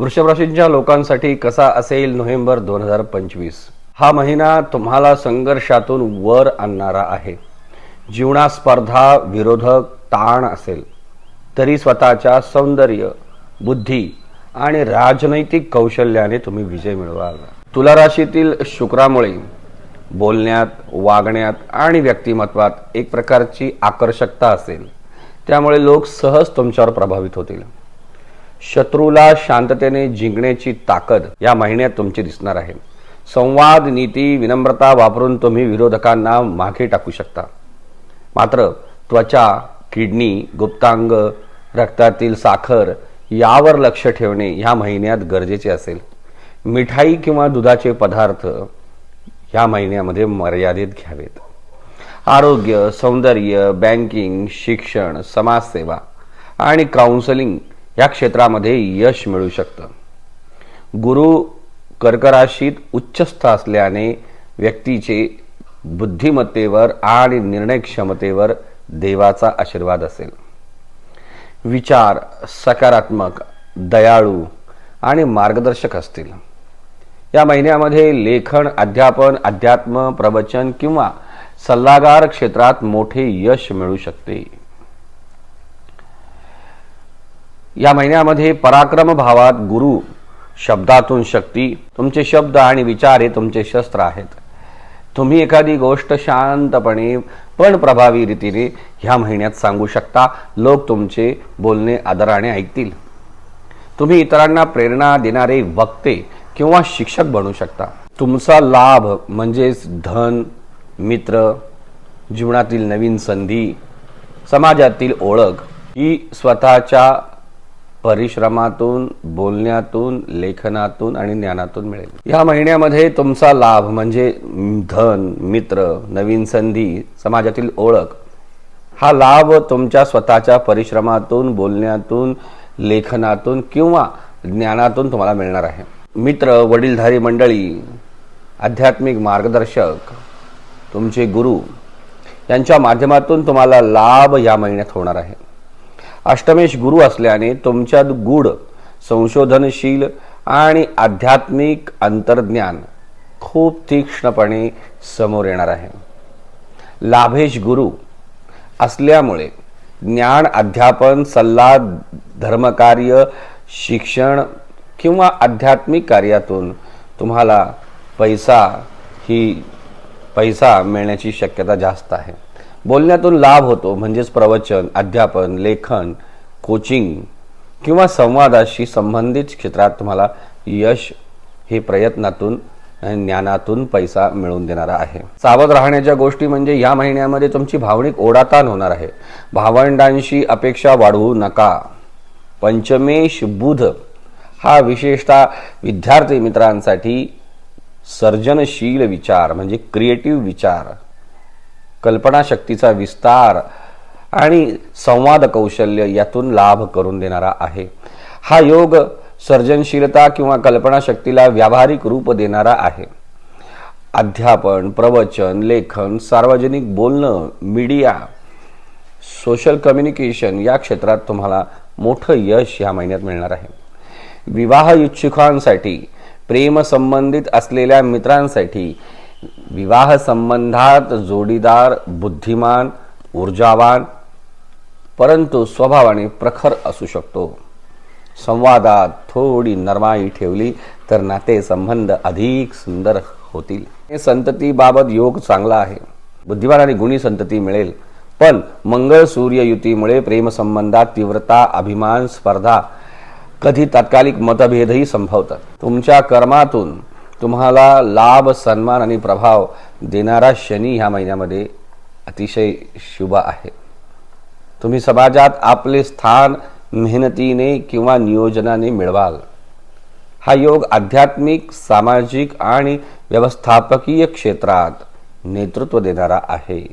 वृषभ राशींच्या लोकांसाठी कसा असेल नोव्हेंबर दोन हजार पंचवीस? हा महिना तुम्हाला संघर्षातून वर आणणारा आहे. जीवनात स्पर्धा विरोधक ताण असेल. तरी स्वतःच्या सौंदर्य बुद्धी आणि राजनैतिक कौशल्याने तुम्ही विजय मिळवाल. तुला राशीतील शुक्रामुळे बोलण्यात वागण्यात आणि व्यक्तिमत्वात एक प्रकारची आकर्षकता असेल. त्यामुळे लोक सहज तुमच्यावर प्रभावित होतील. शत्रूला शांततेने जिंकण्याची ताकद या महिन्यात तुमची दिसणार आहे. संवाद नीती विनम्रता वापरून तुम्ही विरोधकांना मागे टाकू शकता. मात्र त्वचा किडनी गुप्तांग रक्तातील साखर यावर लक्ष ठेवणे या महिन्यात गरजेचे असेल. मिठाई किंवा दुधाचे पदार्थ या महिन्यामध्ये मर्यादित घ्यावेत. आरोग्य सौंदर्य बँकिंग शिक्षण समाजसेवा आणि काउन्सलिंग या क्षेत्रामध्ये यश मिळू शकतं. गुरु कर्कराशीत उच्चस्थ असल्याने व्यक्तीचे बुद्धिमत्तेवर आणि निर्णय क्षमतेवर देवाचा आशीर्वाद असेल. विचार सकारात्मक दयाळू आणि मार्गदर्शक असतील. या महिन्यामध्ये लेखन अध्यापन अध्यात्म प्रवचन किंवा सल्लागार क्षेत्रात मोठे यश मिळू शकते. या महिन्यामध्ये पराक्रम भावात गुरु शब्दातून शक्ती तुमचे शब्द आणि विचार हे तुमचे शस्त्र आहेत. तुम्ही एखादी गोष्ट शांतपणे पण प्रभावी रीतीने ह्या महिन्यात सांगू शकता. लोक तुमचे बोलणे आदराने ऐकतील. तुम्ही इतरांना प्रेरणा देणारे वक्ते किंवा शिक्षक बनू शकता. तुमचा लाभ म्हणजेच धन मित्र जीवनातील नवीन संधी समाजातील ओळख ही स्वतःच्या परिश्रमातून बोलण्यातून लेखनातून आणि ज्ञानातून मिळेल. या महिन्यामध्ये तुमचा लाभ म्हणजे धन मित्र नवीन संधी समाजातील ओळख हा लाभ तुमच्या स्वतःच्या परिश्रमातून बोलण्यातून लेखनातून किंवा ज्ञानातून तुम्हाला मिळणार आहे. मित्र वडीलधारी मंडळी आध्यात्मिक मार्गदर्शक तुमचे गुरु यांच्या माध्यमातून तुम्हाला लाभ या महिन्यात होणार आहे. अष्टमेश गुरु असल्याने तुमच्यात गूढ संशोधनशील आणि आध्यात्मिक अंतर्ज्ञान खूप तीक्ष्णपणे समोर येणार आहे. लाभेश गुरु असल्यामुळे ज्ञान अध्यापन सल्ला धर्मकार्य शिक्षण किंवा आध्यात्मिक कार्यातून तुम्हाला पैसा ही पैसा मिळण्याची शक्यता जास्त आहे. बोलण्यातून लाभ होतो म्हणजेच प्रवचन अध्यापन लेखन कोचिंग किंवा संवादाशी संबंधित क्षेत्रात तुम्हाला यश हे प्रयत्नातून ज्ञानातून पैसा मिळवून देणारा आहे. सावध राहण्याच्या गोष्टी म्हणजे या महिन्यामध्ये तुमची भावनिक ओढाताण होणार आहे. भावंडांशी अपेक्षा वाढवू नका. पंचमेश बुध हा विशेषतः विद्यार्थी मित्रांसाठी सर्जनशील विचार म्हणजे क्रिएटिव्ह विचार. कल्पनाशक्तीचा विस्तार आणि संवाद कौशल्य यातून लाभ करून देणारा आहे. हा योग सर्जनशीलता किंवा कल्पनाशक्तीला व्यावहारिक रूप देणारा आहे. अध्यापन प्रवचन लेखन सार्वजनिक बोलणं मीडिया सोशल कम्युनिकेशन या क्षेत्रात तुम्हाला मोठं यश या महिन्यात मिळणार आहे. विवाह इच्छुकांसाठी प्रेम संबंधित असलेल्या मित्रांसाठी विवाह संबंधात जोडीदार बुद्धिमान ऊर्जावान परंतु स्वभावाने प्रखर असू शकतो. संवादात थोडी नरमाई ठेवली तर नाते संबंध अधिक सुंदर होतील. हे संततीबाबत योग चांगला आहे. बुद्धिमान आणि गुणी संतती मिळेल. पण मंगळ सूर्य युतीमुळे प्रेमसंबंधात तीव्रता अभिमान स्पर्धा कधी तात्कालिक मतभेदही संभवतात. तुमच्या कर्मातून तुम्हाला लाभ सन्मान आणि प्रभाव देणारा शनी ह्या महिन्यामध्ये अतिशय शुभ आहे. तुम्ही समाजात आपले स्थान मेहनतीने किंवा नियोजनाने मिळवाल. हा योग आध्यात्मिक सामाजिक आणि व्यवस्थापकीय क्षेत्रात नेतृत्व देणारा आहे.